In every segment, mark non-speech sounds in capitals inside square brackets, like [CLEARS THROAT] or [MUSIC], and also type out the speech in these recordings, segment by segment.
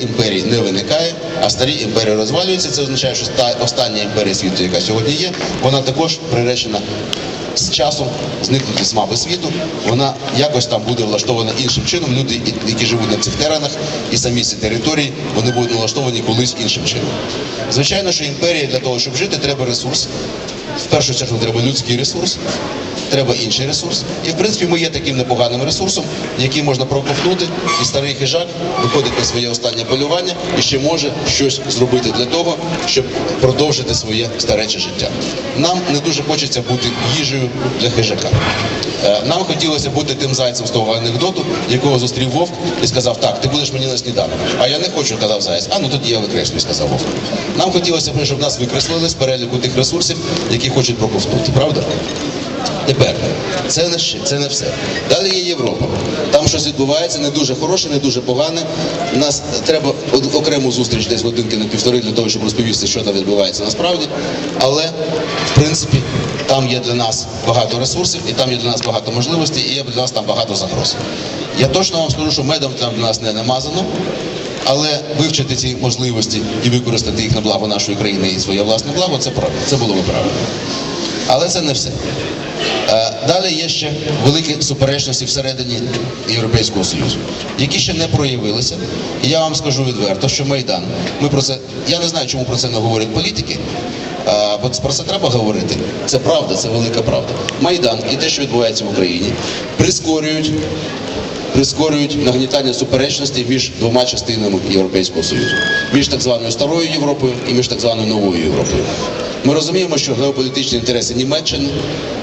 імперій не виникає, а старі імперії розвалюються. Це означає, що та остання імперія світу, яка сьогодні є, вона також приречена з часом зникнути з мапи світу. Вона якось там буде влаштована іншим чином. Люди, які живуть на цих теренах, і самі ці території, вони будуть налаштовані колись іншим чином. Звичайно, що імперія для того, щоб жити, треба ресурс. В першу чергу треба людський ресурс, треба інший ресурс. І в принципі ми є таким непоганим ресурсом, який можна проковтнути, і старий хижак виходить на своє останнє полювання і ще може щось зробити для того, щоб продовжити своє старече життя. Нам не дуже хочеться бути їжею для хижака. Е, Нам хотілося бути тим зайцем з того анекдоту, якого зустрів вовк і сказав: Так, ти будеш мені на сніданок. А я не хочу, казав заяць. А ну тоді я викреслюю, сказав вовк. Нам хотілося б, щоб нас викреслили з переліку тих ресурсів, які хочуть проковтнути, правда? Тепер це не це не все. Далі є Європа. Там щось відбувається, не дуже хороше, не дуже погане. Нас треба окрему зустріч десь годинки на півтори для того, щоб розповісти, що там відбувається насправді. Але в принципі там є для нас багато ресурсів, і там є для нас багато можливостей, і є для нас там багато загроз. Я точно вам скажу, що медом там для нас не намазано. Але вивчити ці можливості і використати їх на благо нашої країни і своє власне благо це правильно. Це було би правильно. Але це не все. Е, Далі є ще великі суперечності всередині Європейського Союзу, які ще не проявилися. І я вам скажу відверто, що Майдан, ми про це, я не знаю, чому про це не говорять політики, е, бо про це треба говорити. Це правда, це велика правда. Майдан і те, що відбувається в Україні, прискорюють прискорюють нагнітання суперечностей між двома частинами Європейського Союзу, між так званою старою Європою і між так званою новою Європою. Ми розуміємо, що геополітичні інтереси Німеччини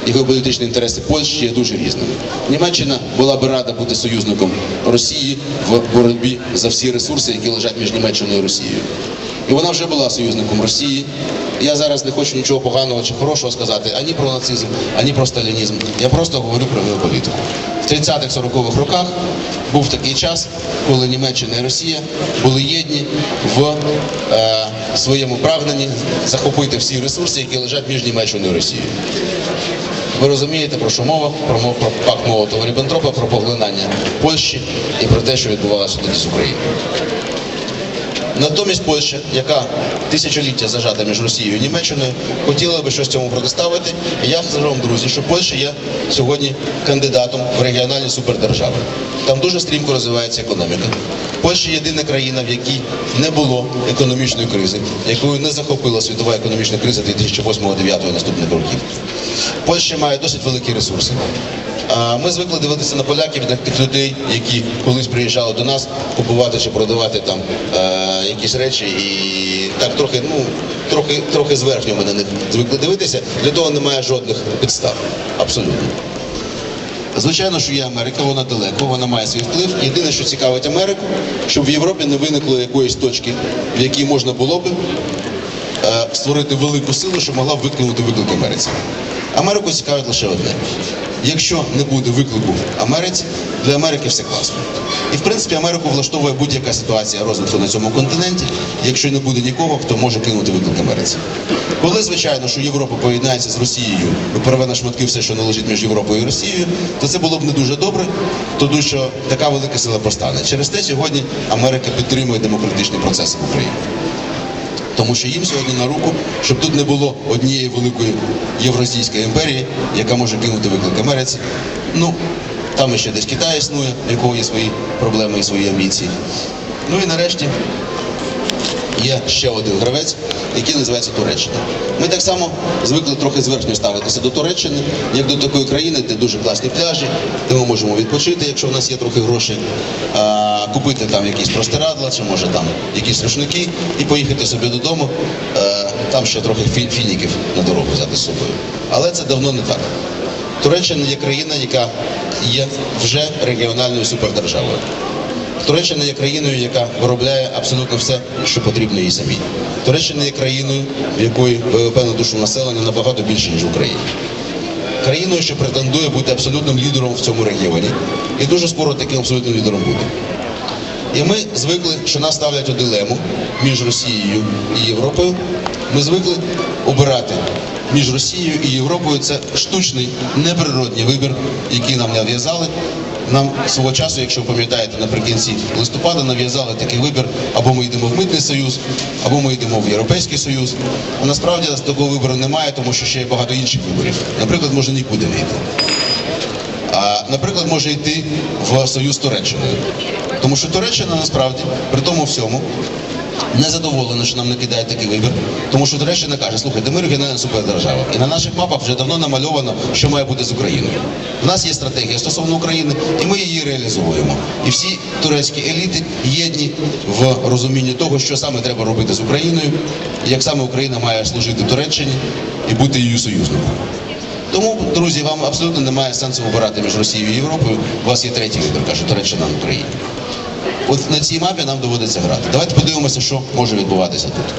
і геополітичні інтереси Польщі є дуже різними. Німеччина була би рада бути союзником Росії в боротьбі за всі ресурси, які лежать між Німеччиною і Росією. І вона вже була союзником Росії. Я зараз не хочу нічого поганого чи хорошого сказати ані про нацизм, ані про сталінізм. Я просто говорю про геополітику. В 30-х 40-х роках був такий час, коли Німеччина і Росія були єдні в е, своєму прагненні захопити всі ресурси, які лежать між Німеччиною і Росією. Ви розумієте, про що мова, про, мов- про пакт Молотова Ріббентропа, про поглинання Польщі і про те, що відбувалося тоді з Україною. Натомість Польща, яка тисячоліття зажата між Росією і Німеччиною, хотіла би щось цьому протиставити. Я скажу вам, друзі, що Польща є сьогодні кандидатом в регіональні супердержави. Там дуже стрімко розвивається економіка. Польща єдина країна, в якій не було економічної кризи, якою не захопила світова економічна криза 2008-2009 наступних років. Польща має досить великі ресурси. Ми звикли дивитися на поляків як тих людей, які колись приїжджали до нас купувати чи продавати там е, якісь речі, і так трохи, ну трохи, трохи зверхньо ми на них звикли дивитися. Для того немає жодних підстав. Абсолютно. Звичайно, що є Америка, вона далеко, вона має свій вплив. Єдине, що цікавить Америку, щоб в Європі не виникло якоїсь точки, в якій можна було би е, створити велику силу, що могла б виконати виклик Америці. Америку цікавить лише одне. Якщо не буде виклику Америці, для Америки все класно. І в принципі Америку влаштовує будь-яка ситуація розвитку на цьому континенті, якщо не буде нікого, хто може кинути виклик Америці. Коли, звичайно, що Європа поєднається з Росією і порве на шматки все, що належить між Європою і Росією, то це було б не дуже добре, тому що така велика сила постане. Через те сьогодні Америка підтримує демократичні процеси в Україні. Тому що їм сьогодні на руку, щоб тут не було однієї великої Євразійської імперії, яка може кинути виклик Америці. Ну, там ще десь Китай існує, в якого є свої проблеми і свої амбіції. Ну і нарешті є ще один гравець, який називається Туреччина. Ми так само звикли трохи зверхньо ставитися до Туреччини, як до такої країни, де дуже класні пляжі, де ми можемо відпочити, якщо в нас є трохи грошей, купити там якісь простирадла, чи може там якісь рушники, і поїхати собі додому, е, там ще трохи фі- фініків на дорогу взяти з собою. Але це давно не так. Туреччина є країна, яка є вже регіональною супердержавою. Туреччина є країною, яка виробляє абсолютно все, що потрібно їй самій. Туреччина є країною, в якої ВВП на душу населення набагато більше, ніж в Україні. Країною, що претендує бути абсолютним лідером в цьому регіоні, і дуже скоро таким абсолютним лідером буде. І ми звикли, що нас ставлять у дилему між Росією і Європою. Ми звикли обирати між Росією і Європою. Це штучний, неприродний вибір, який нам нав'язали. Нам свого часу, якщо ви пам'ятаєте, наприкінці листопада нав'язали такий вибір, або ми йдемо в митний союз, або ми йдемо в Європейський Союз. А насправді такого вибору немає, тому що ще є багато інших виборів. Наприклад, може нікуди не йти. А, наприклад, може йти в союз з Туреччиною. Тому що Туреччина насправді при тому всьому не задоволена, що нам не кидають такий вибір. Тому що Туреччина каже, слухайте, ми регіональна супердержава. І на наших мапах вже давно намальовано, що має бути з Україною. У нас є стратегія стосовно України, і ми її реалізовуємо. І всі турецькі еліти єдні в розумінні того, що саме треба робити з Україною, і як саме Україна має служити Туреччині і бути її союзником. Тому, друзі, вам абсолютно немає сенсу обирати між Росією і Європою. У вас є третій вибір, каже Туреччина на Україні. От на цій мапі нам доводиться грати. Давайте подивимося, що може відбуватися тут.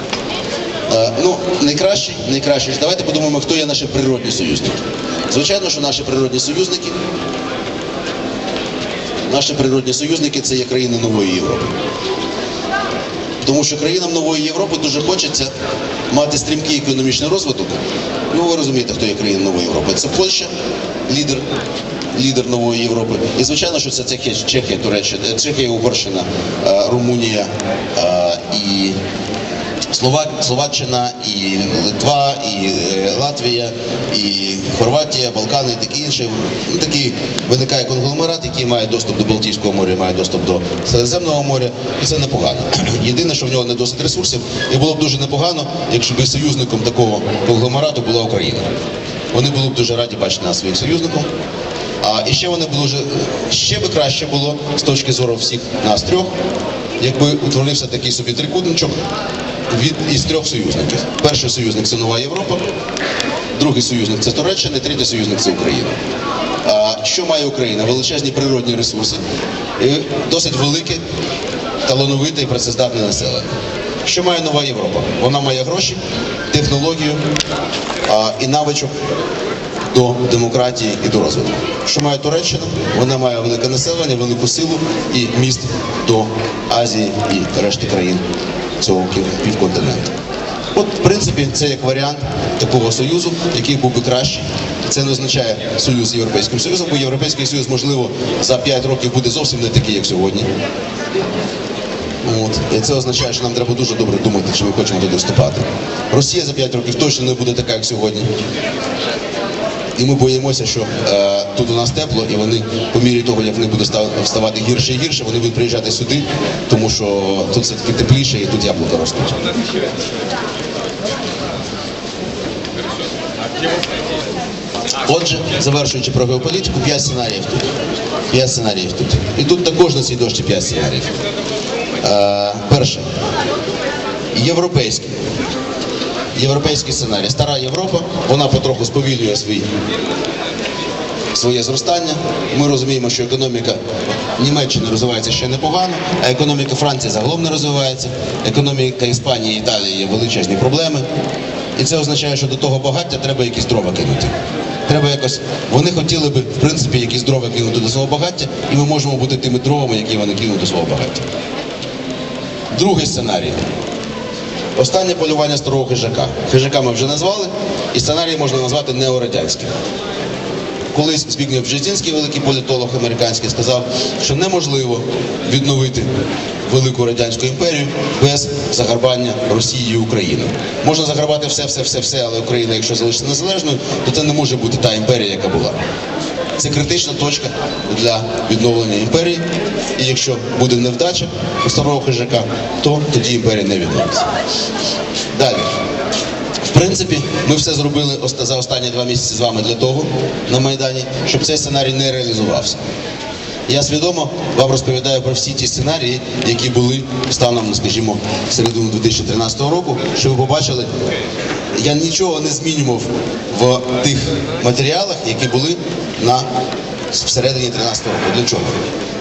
Е, ну, найкраще, найкраще. Давайте подумаємо, хто є наші природні союзники. Звичайно, що наші природні союзники. Наші природні союзники це є країни нової Європи. Тому що країнам нової Європи дуже хочеться мати стрімкий економічний розвиток. Ну, ви розумієте, хто є країна нової Європи. Це Польща, лідер, лідер нової Європи. І звичайно, що це Чехія, Туреччина, е, Чехія, Угорщина, е, Румунія е, і Словаччина, і Литва, і Латвія, і Хорватія, Балкани, і такі інші. Ну, такий виникає конгломерат, який має доступ до Балтійського моря, має доступ до Середземного моря, і це непогано. [CLEARS THROAT] Єдине, що в нього не досить ресурсів, і було б дуже непогано, якщо б союзником такого конгломерату була Україна. Вони були б дуже раді бачити нас своїм союзником. А і ще вони були вже ще би краще було з точки зору всіх нас трьох, якби утворився такий собі трикутничок від із трьох союзників. Перший союзник це Нова Європа, другий союзник це Туреччина, і третій союзник це Україна. А що має Україна? Величезні природні ресурси, і досить велике, талановите і працездатне населення. Що має нова Європа? Вона має гроші, технологію а, і навичок до демократії і до розвитку. Що має Туреччина? Вона має велике населення, велику силу і міст до Азії і решти країн цього пів- півконтиненту. От, в принципі, це як варіант такого союзу, який був би кращий. Це не означає союз з Європейським Союзом, бо Європейський Союз, можливо, за 5 років буде зовсім не такий, як сьогодні. От. І це означає, що нам треба дуже добре думати, чи ми хочемо туди вступати. Росія за 5 років точно не буде така, як сьогодні. І ми боїмося, що е, тут у нас тепло, і вони по мірі того, як вони будуть вставати гірше і гірше, вони будуть приїжджати сюди, тому що тут все таки тепліше і тут яблука ростуть. Отже, завершуючи про геополітику, 5 сценаріїв тут. 5 сценаріїв тут. І тут також на цій дошці 5 сценаріїв. Е, перше. Європейський. Європейський сценарій. Стара Європа, вона потроху сповільнює свій своє зростання. Ми розуміємо, що економіка Німеччини розвивається ще непогано, а економіка Франції загалом не розвивається. Економіка Іспанії і Італії є величезні проблеми. І це означає, що до того багаття треба якісь дрова кинути. Треба якось. Вони хотіли би, в принципі, якісь дрова кинути до свого багаття, і ми можемо бути тими дровами, які вони кинуть до свого багаття. Другий сценарій. Останнє полювання старого хижака. Хижака ми вже назвали, і сценарій можна назвати неорадянським. Колись Збігнєв Бжезінський, великий політолог американський, сказав, що неможливо відновити велику радянську імперію без загарбання Росії і України. Можна загарбати все, все, все, все, але Україна, якщо залишиться незалежною, то це не може бути та імперія, яка була. Це критична точка для відновлення імперії. І якщо буде невдача у старого хижака, то тоді імперія не відновиться. Далі. В принципі, ми все зробили за останні два місяці з вами для того на Майдані, щоб цей сценарій не реалізувався. Я свідомо вам розповідаю про всі ті сценарії, які були станом, скажімо, середину 2013 року, щоб ви побачили, я нічого не змінював в тих матеріалах, які були на всередині 13 року. Для чого?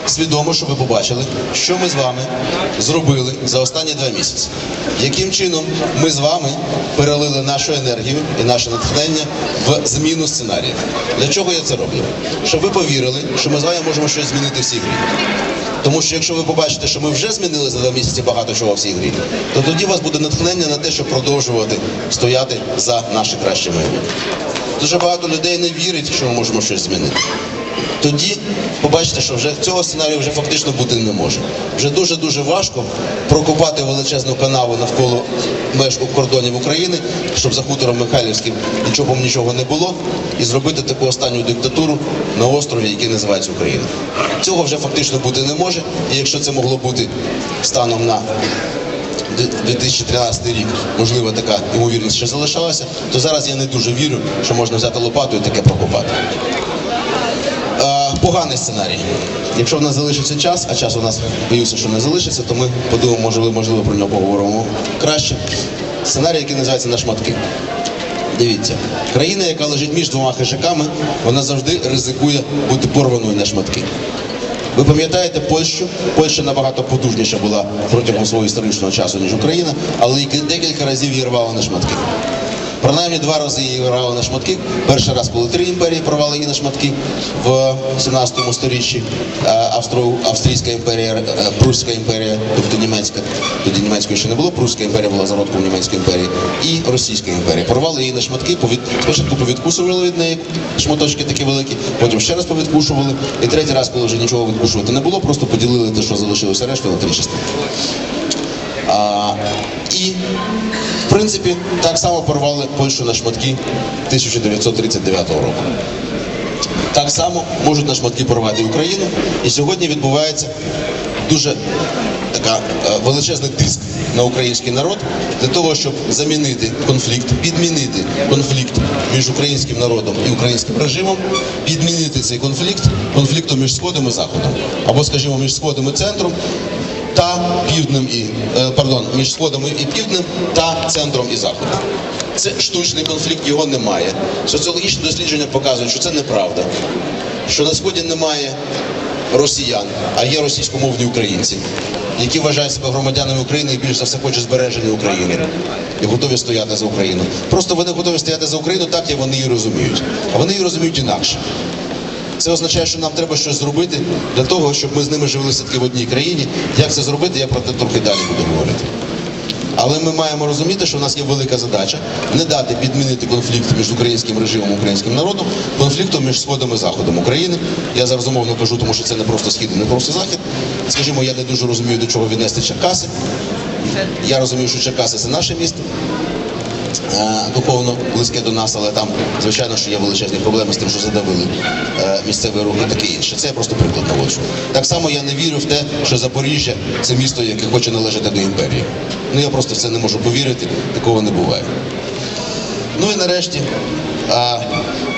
Свідомо, щоб ви побачили, що ми з вами зробили за останні два місяці. Яким чином ми з вами перелили нашу енергію і наше натхнення в зміну сценаріїв. Для чого я це роблю? Щоб ви повірили, що ми з вами можемо щось змінити в цій грі. Тому що якщо ви побачите, що ми вже змінили за два місяці багато чого в цій грі, то тоді у вас буде натхнення на те, щоб продовжувати стояти за наше краще майбутнє. Дуже багато людей не вірить, що ми можемо щось змінити. Тоді побачите, що вже цього сценарію вже фактично бути не може. Вже дуже дуже важко прокопати величезну канаву навколо меж кордонів України, щоб за хутором Михайлівським нічого нічого не було, і зробити таку останню диктатуру на острові, який називається Україна. Цього вже фактично бути не може. І якщо це могло бути станом на 2013 рік, можливо, така ймовірність ще залишалася, то зараз я не дуже вірю, що можна взяти лопату і таке прокопати. Е, Поганий сценарій. Якщо в нас залишиться час, а час у нас боюся, що не залишиться, то ми подумаємо, можливо, можливо про нього поговоримо краще. Сценарій, який називається на шматки. Дивіться, країна, яка лежить між двома хижаками, вона завжди ризикує бути порваною на шматки. Ви пам'ятаєте Польщу? Польща набагато потужніша була протягом свого історичного часу, ніж Україна, але декілька разів її рвало на шматки. Принаймні два рази її рвали на шматки. Перший раз, коли три імперії порвали її на шматки в 17 сторіччі, е, Австрійська імперія, е, Прусська імперія, тобто німецька, тоді німецької ще не було, Прусська імперія була зародком німецької імперії, і Російська імперія. Порвали її на шматки, повід... спочатку повідкусували від неї шматочки такі великі, потім ще раз повідкушували, і третій раз, коли вже нічого відкушувати не було, просто поділили те, що залишилося решту на три частини. А, і, принципі, так само порвали Польщу на шматки 1939 року. Так само можуть на шматки порвати Україну. І сьогодні відбувається дуже така е, величезний тиск на український народ для того, щоб замінити конфлікт, підмінити конфлікт між українським народом і українським режимом, підмінити цей конфлікт конфліктом між сходом і заходом, або, скажімо, між сходом і центром та півднем і е, пардон, між сходом і півднем та центром і заходом. Це штучний конфлікт, його немає. Соціологічні дослідження показують, що це неправда. Що на сході немає росіян, а є російськомовні українці, які вважають себе громадянами України і більш за все хочуть збереження України і готові стояти за Україну. Просто вони готові стояти за Україну так, як вони її розуміють. А вони її розуміють інакше. Це означає, що нам треба щось зробити для того, щоб ми з ними жили все-таки в одній країні. Як це зробити, я про це трохи далі буду говорити. Але ми маємо розуміти, що в нас є велика задача не дати підмінити конфлікт між українським режимом і українським народом конфліктом між сходом і заходом України. Я зараз умовно кажу, тому що це не просто схід, не просто захід. Скажімо, я не дуже розумію, до чого віднести Черкаси. Я розумію, що Черкаси це наше місто. Е, Духовно близьке до нас, але там, звичайно, що є величезні проблеми з тим, що задавили е, місцевий рух і таке інше. Це я просто приклад наводжу. Так само я не вірю в те, що Запоріжжя це місто, яке хоче належати до імперії. Ну я просто в це не можу повірити, такого не буває. Ну і нарешті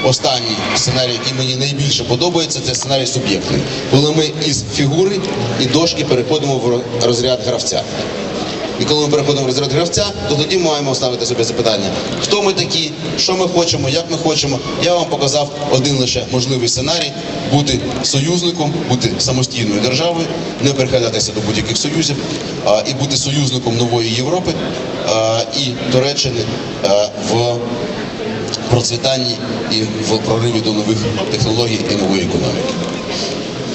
останній сценарій, який мені найбільше подобається, це сценарій суб'єктний. Коли ми із фігури і дошки переходимо в розряд гравця. І коли ми переходимо в розряд гравця, то тоді маємо ставити собі запитання, хто ми такі, що ми хочемо, як ми хочемо. Я вам показав один лише можливий сценарій бути союзником, бути самостійною державою, не перехилятися до будь-яких союзів а, і бути союзником нової Європи а, і Туреччини а, в процвітанні і в прориві до нових технологій і нової економіки.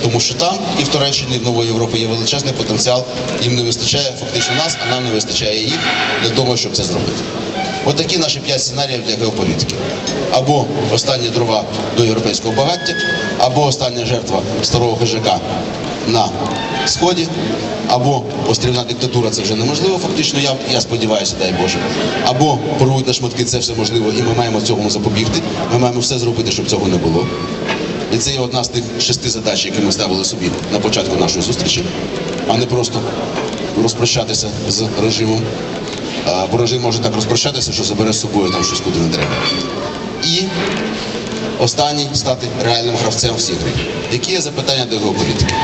Тому що там і в Туреччині, і в Нової Європи є величезний потенціал. Їм не вистачає фактично нас, а нам не вистачає їх для того, щоб це зробити. От наші п'ять сценаріїв для геополітики. Або останні дрова до європейського багаття, або остання жертва старого хижака на сході, або острівна диктатура це вже неможливо, фактично, я, я сподіваюся, дай Боже. Або порвуть на шматки, це все можливо, і ми маємо цьому запобігти. Ми маємо все зробити, щоб цього не було. І це є одна з тих шести задач, які ми ставили собі на початку нашої зустрічі, а не просто розпрощатися з режимом. Бо режим може так розпрощатися, що забере з собою там щось куди не треба. І останній стати реальним гравцем всіх. Які є запитання до геополітики?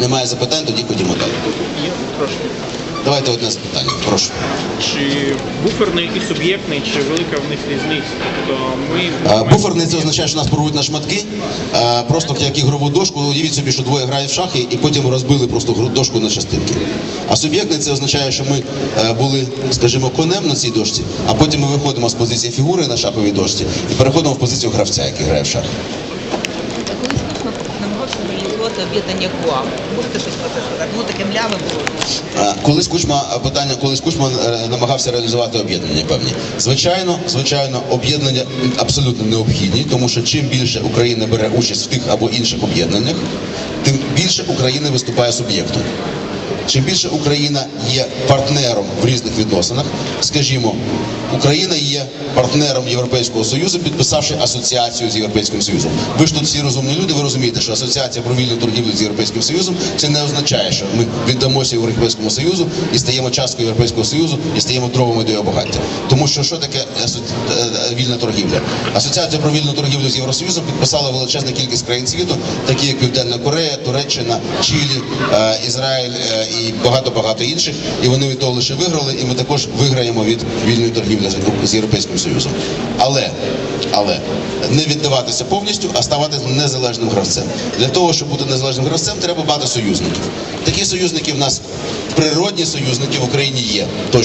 Немає запитань, тоді ходімо далі. Давайте одне запитання. Прошу. Чи буферний і суб'єктний, чи велика в них різниця? Тобто ми Буферний це означає, що нас порвуть на шматки. А, Просто як ігрову дошку, уявіть собі, що двоє грають в шахи і потім розбили просто дошку на частинки. А суб'єктний це означає, що ми е, були, скажімо, конем на цій дошці, а потім ми виходимо з позиції фігури на шаховій дошці і переходимо в позицію гравця, який грає в шахи. Так вони штучно намагався організувати об'єднання КУАП. Можете щось про це сказати? Ну таке мляве було. Колись Кучма питання, колись Кучма е, намагався реалізувати об'єднання певні. Звичайно, звичайно, об'єднання абсолютно необхідні, тому що чим більше Україна бере участь в тих або інших об'єднаннях, тим більше Україна виступає суб'єктом. Чим більше Україна є партнером в різних відносинах, скажімо, Україна є партнером Європейського Союзу, підписавши асоціацію з Європейським Союзом. Ви ж тут всі розумні люди, ви розумієте, що асоціація про вільну торгівлю з Європейським Союзом це не означає, що ми віддамося Європейському Союзу і стаємо часткою Європейського Союзу і стаємо дровами до його багаття. Тому що що таке е, вільна торгівля? Асоціація про вільну торгівлю з Євросоюзом підписала величезна кількість країн світу, такі як Південна Корея, Туреччина, Чилі, е, Ізраїль е, і багато багато інших. І вони від того лише виграли, і ми також виграємо від вільної торгівлі з- з Європейським Союзом. Але але не віддаватися повністю, а ставати незалежним гравцем. Для того, щоб бути незалежним гравцем, треба багато союзників. Такі союзники в нас природні союзники в Україні є точно.